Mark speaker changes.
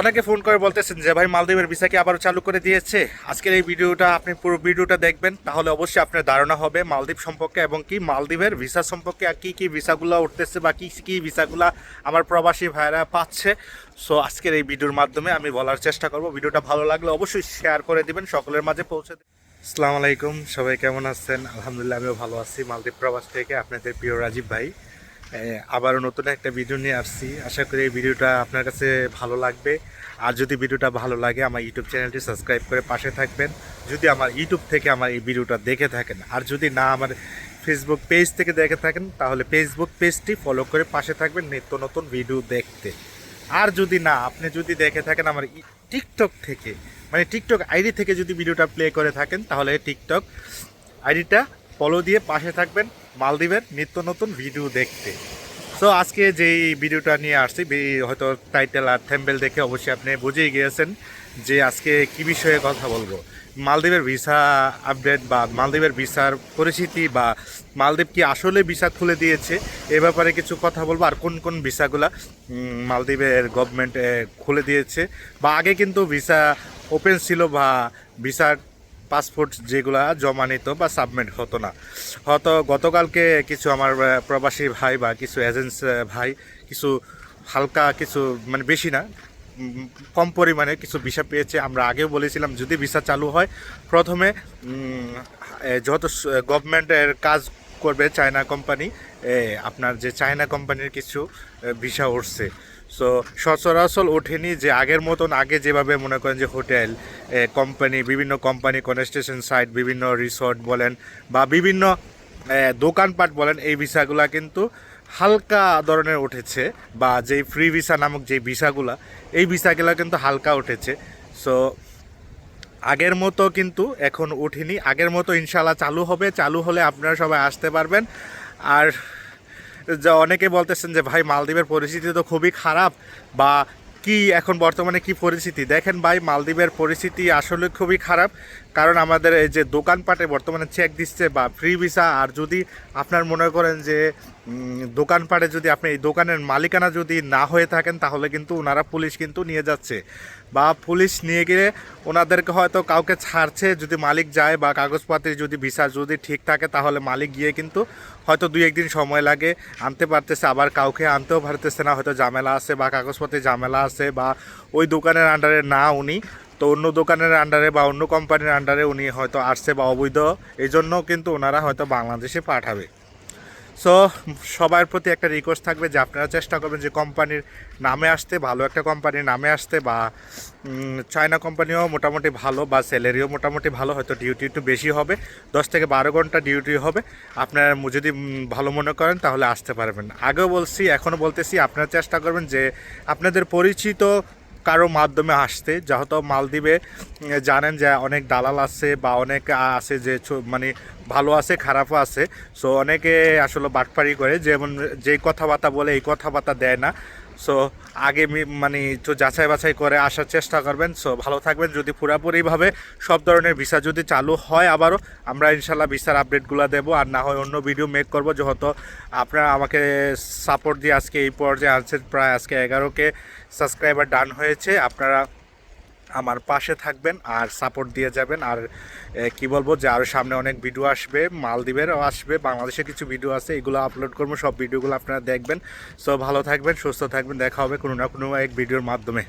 Speaker 1: অনেকে ফোন করে বলতেছেন যে, ভাই, মালদ্বীপের ভিসা কি আবারও চালু করে দিয়েছে? আজকের এই ভিডিওটা আপনি পুরো ভিডিওটা দেখবেন। তাহলে অবশ্যই আপনার ধারণা হবে মালদ্বীপ সম্পর্কে এবং কি মালদ্বীপের ভিসা সম্পর্কে আর কী কি ভিসাগুলো উঠতেছে বা কি, কী ভিসাগুলো আমার প্রবাসী ভাইরা পাচ্ছে। সো আজকের এই ভিডিওর মাধ্যমে আমি বলার চেষ্টা করব। ভিডিওটা ভালো লাগলে অবশ্যই শেয়ার করে দিবেন, সকলের মাঝে পৌঁছে দিবেন। আসসালামু আলাইকুম, সবাই কেমন আছেন? আলহামদুলিল্লাহ, আমিও ভালো আছি। মালদ্বীপ প্রবাস থেকে আপনাদের প্রিয় রাজীব ভাই। আবারও নতুন একটা ভিডিও নিয়ে আসছি। আশা করি এই ভিডিওটা আপনার কাছে ভালো লাগবে। আর যদি ভিডিওটা ভালো লাগে, আমার ইউটিউব চ্যানেলটি সাবস্ক্রাইব করে পাশে থাকবেন। যদি আমার ইউটিউব থেকে আমার এই ভিডিওটা দেখে থাকেন, আর যদি না আমার ফেসবুক পেজ থেকে দেখে থাকেন, তাহলে ফেসবুক পেজটি ফলো করে পাশে থাকবেন নিত্য নতুন ভিডিও দেখতে। আর যদি না, আপনি যদি দেখে থাকেন আমার টিকটক থেকে মানে টিকটক আইডি থেকে যদি ভিডিওটা প্লে করে থাকেন, তাহলে টিকটক আইডিটা ফলো দিয়ে পাশে থাকবেন, মালদ্বীপের নিত্য নতুন ভিডিও দেখতে। সো আজকে যেই ভিডিওটা নিয়ে আসছি হয়তো টাইটেল আর থ্যাম্বেল দেখে অবশ্যই আপনি বুঝেই গিয়েছেন যে আজকে কি বিষয়ে কথা বলব। মালদ্বীপের ভিসা আপডেট বা মালদ্বীপের ভিসার পরিস্থিতি বা মালদ্বীপ কি আসলে ভিসা খুলে দিয়েছে, এ ব্যাপারে কিছু কথা বলব। আর কোন কোন ভিসাগুলা মালদ্বীপের গভর্নমেন্ট খুলে দিয়েছে, বা আগে কিন্তু ভিসা ওপেন ছিল বা ভিসার পাসপোর্ট যেগুলা জমা নিত বা সাবমিট হতো না। হয়তো গতকালকে কিছু আমার প্রবাসী ভাই বা কিছু এজেন্স ভাই কিছু হালকা কিছু মানে বেশি না কম পরিমাণে কিছু ভিসা পেয়েছে। আমরা আগেও বলেছিলাম যদি ভিসা চালু হয়, প্রথমে যত গভর্নমেন্টের কাজ করবে চায়না কোম্পানি আপনার যে চায়না কোম্পানির কিছু ভিসা উঠছে। সো সচরাচর ওঠেনি যে আগের মতন আগে যেভাবে মনে করেন যে হোটেল কোম্পানি বিভিন্ন কোম্পানি কনস্ট্রাকশন সাইট বিভিন্ন রিসর্ট বলেন বা বিভিন্ন দোকানপাট বলেন, এই ভিসাগুলা কিন্তু হালকা ধরনের উঠেছে বা যেই ফ্রি ভিসা নামক যে ভিসাগুলা, এই ভিসাগুলা কিন্তু হালকা উঠেছে। সো আগের মতো কিন্তু এখন উঠিনি। আগের মতো ইনশাল্লাহ চালু হবে। চালু হলে আপনারা সবাই আসতে পারবেন। আর যা অনেকে বলতেছেন যে, ভাই, মালদ্বীপের পরিস্থিতি তো খুবই খারাপ বা কি এখন বর্তমানে কি পরিস্থিতি? দেখেন ভাই, মালদ্বীপের পরিস্থিতি আসলে খুবই খারাপ। কারণ আমাদের এই যে দোকানপাটে বর্তমানে চেক দিচ্ছে বা ফ্রি ভিসা আর যদি আপনার মনে করেন যে দোকানপাটে যদি আপনি এই দোকানের মালিকানা যদি না হয়ে থাকেন, তাহলে কিন্তু ওনারা পুলিশ কিন্তু নিয়ে যাচ্ছে। বা পুলিশ নিয়ে গিয়ে ওনাদেরকে হয়তো কাউকে ছাড়ছে, যদি মালিক যায় বা কাগজপত্রে যদি, ভিসা যদি ঠিক থাকে, তাহলে মালিক গিয়ে কিন্তু হয়তো দুই একদিন সময় লাগে, আনতে পারতেছে, আবার কাউকে আনতেও পারতেছে না, হয়তো ঝামেলা আছে বা কাগজপত্রে ঝামেলা আছে বা ওই দোকানের আন্ডারে না উনি, তো অন্য দোকানের আন্ডারে বা অন্য কোম্পানির আন্ডারে উনি হয়তো আসছে বা অবৈধ এই জন্য কিন্তু ওনারা হয়তো বাংলাদেশে পাঠাবে। সো সবার প্রতি একটা রিকোয়েস্ট থাকবে যে আপনারা চেষ্টা করবেন যে কোম্পানির নামে আসতে, ভালো একটা কোম্পানির নামে আসতে বা চায়না কোম্পানিও মোটামুটি ভালো বা স্যালারিও মোটামুটি ভালো, হয়তো ডিউটি একটু বেশি হবে, দশ থেকে বারো ঘণ্টা ডিউটি হবে। আপনারা যদি ভালো মনে করেন তাহলে আসতে পারবেন। আগেও বলছি এখনও বলতেছি, আপনারা চেষ্টা করবেন যে আপনাদের পরিচিত কারও মাধ্যমে আসতে, যেহেতু মালদ্বীপে জানেন যে অনেক দালাল আছে বা অনেক আছে যে মানে ভালো আছে, খারাপও আছে। সো অনেকে আসলে বাটপাড়ি করে, যেমন যেই কথাবার্তা বলে, এই কথাবার্তা দেয় না। সো আগে মানে তো যাচাই বাছাই করে আসার চেষ্টা করবেন। সো ভালো থাকবেন। যদি পুরাপুরিভাবে সব ধরনের ভিসা যদি চালু হয় আবারও, আমরা ইনশাল্লাহ ভিসার আপডেটগুলো দেব। আর না হয় অন্য ভিডিও মেক করব। যেহেতু আপনারা আমাকে সাপোর্ট দিয়ে আজকে এই পর্যায়ে আনছেন, প্রায় আজকে এগারোকে সাবস্ক্রাইবার ডান হয়েছে। আপনারা আমার পাশে থাকবেন আর সাপোর্ট দিয়ে যাবেন। আর কি বলব যে আরও সামনে অনেক ভিডিও আসবে, মালদ্বীপেরও আসবে, বাংলাদেশে কিছু ভিডিও আছে, এগুলো আপলোড করব, সব ভিডিওগুলো আপনারা দেখবেন। সো ভালো থাকবেন, সুস্থ থাকবেন, দেখা হবে কোনো না কোনো এক ভিডিওর মাধ্যমে।